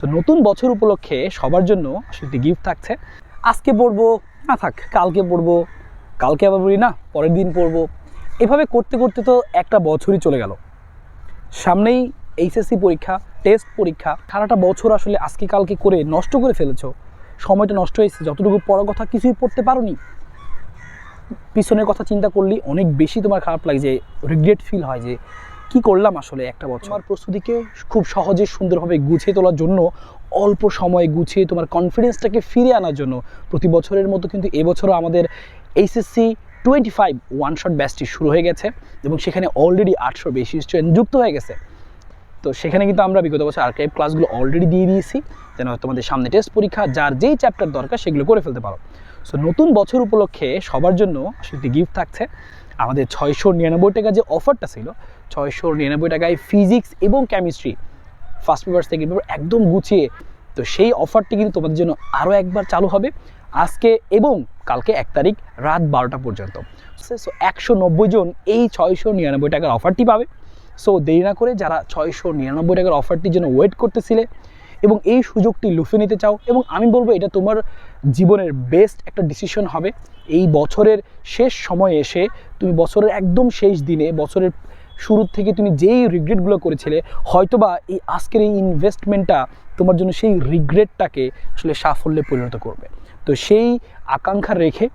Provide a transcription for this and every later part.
তো নতুন বছর উপলক্ষে সবার জন্য একটি গিফট থাকছে। আজকে পড়ব না থাক, কালকে পড়ব কালকে আবার বলি না, পরের দিন পড়ব এভাবে করতে করতে তো একটা বছরই চলে গেল। সামনেই এইচএসসি পরীক্ষা টেস্ট পরীক্ষা, সারাটা বছর আসলে আজকে কালকে করে নষ্ট করে ফেলেছ। সময়টা নষ্ট হয়েছে যতটুকু পড়ার কথা কিছুই পড়তে পারোনি। পিছনের কথা চিন্তা করলেই অনেক বেশি তোমার খারাপ লাগে যে রিগ্রেট ফিল হয় যে কি করলাম আসলে একটা বছর? তোমার প্রস্তুতিকে খুব সহজে সুন্দরভাবে গুছিয়ে তোলার জন্য, অল্প সময়ে গুছিয়ে তোমার কনফিডেন্সটাকে ফিরে আনার জন্য প্রতি বছরের মতো কিন্তু এবছরও আমাদের HSC twenty five one shot ব্যাচটি শুরু হয়ে গেছে এবং সেখানে অলরেডি আটশো বেশি স্টুডেন্ট যুক্ত হয়ে গেছে। তো সেখানে কিন্তু আমরা বিগত বছর আর্কাইভ ক্লাসগুলো অলরেডি দিয়ে দিয়েছি, যেন তোমাদের সামনে টেস্ট পরীক্ষা, যার যেই চ্যাপ্টার দরকার সেগুলো করে ফেলতে পারো। সো নতুন বছর উপলক্ষে সবার জন্য আসলে একটি গিফট থাকছে। আমাদের ছয়শো নিরানব্বই টাকা যে অফারটা ছিল, ছয়শো নিরানব্বই টাকায় ফিজিক্স এবং chemistry first paper second paper একদম গুছিয়ে। তো সেই অফারটি কিন্তু তোমাদের জন্য আরও একবার চালু হবে আজকে এবং কালকে এক তারিখ রাত বারোটা পর্যন্ত। সো একশো নব্বই জন এই ছয়শো নিরানব্বই টাকার অফারটি পাবে। সো দেরি না করে যারা ছয়শো নিরানব্বই টাকার অফারটির জন্য ওয়েট করতেছিলে এবং এই সুযোগটি লুফে নিতে চাও এবং আমি বলব এটা তোমার জীবনের বেস্ট একটা ডিসিশন হবে। এই বছরের শেষ সময়ে এসে তুমি বছরের একদম শেষ দিনে, বছরের শুরুর থেকে তুমি যেই রিগ্রেটগুলো করেছিলে, হয়তোবা এই আজকের এই ইনভেস্টমেন্টটা তোমার জন্য সেই রিগ্রেটটাকে আসলে সাফল্যে পরিণত করবে। তো সেই আকাঙ্ক্ষা রেখে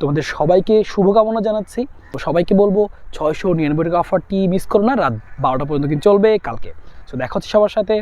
তোমাদের সবাইকে শুভকামনা জানাচ্ছি। তো সবাইকে বলব ছয়শো নিরানব্বই টাকা অফারটি মিস করো না, রাত বারোটা পর্যন্ত কিন্তু চলবে কালকে। সো দেখা হচ্ছে সবার সাথে।